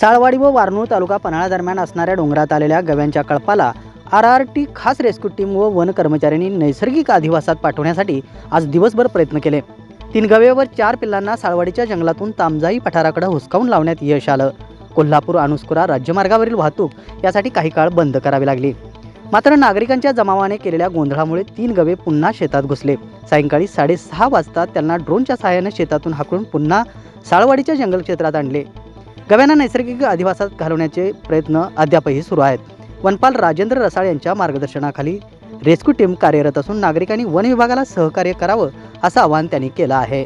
साळवाडी व वारनूर तालुका पन्हाळा दरम्यान असणाऱ्या डोंगरात आलेल्या गव्यांच्या कळपाला आर आर टी खास रेस्क्यू टीम व वन कर्मचाऱ्यांनी नैसर्गिक अधिवासात पाठवण्यासाठी आज दिवसभर प्रयत्न केले. तीन गव्यावर चार पिल्लांना साळवाडीच्या जंगलातून तामजाई पठाराकडे हुसकावून लावण्यात यश आलं. कोल्हापूर अनुस्कुरा राज्यमार्गावरील वाहतूक यासाठी काही काळ बंद करावी लागली. मात्र नागरिकांच्या जमावाने केलेल्या गोंधळामुळे तीन गवे पुन्हा शेतात घुसले. सायंकाळी साडेसहा वाजता त्यांना ड्रोनच्या सहाय्याने शेतातून हाकलून पुन्हा साळवाडीच्या जंगल क्षेत्रात आणले. गव्यांना नैसर्गिक अधिवासात घालवण्याचे प्रयत्न अद्यापही सुरू आहेत. वनपाल राजेंद्र रसाळ यांच्या मार्गदर्शनाखाली रेस्क्यू टीम कार्यरत असून नागरिकांनी वन विभागाला सहकार्य करावं असं आवाहन त्यांनी केलं आहे.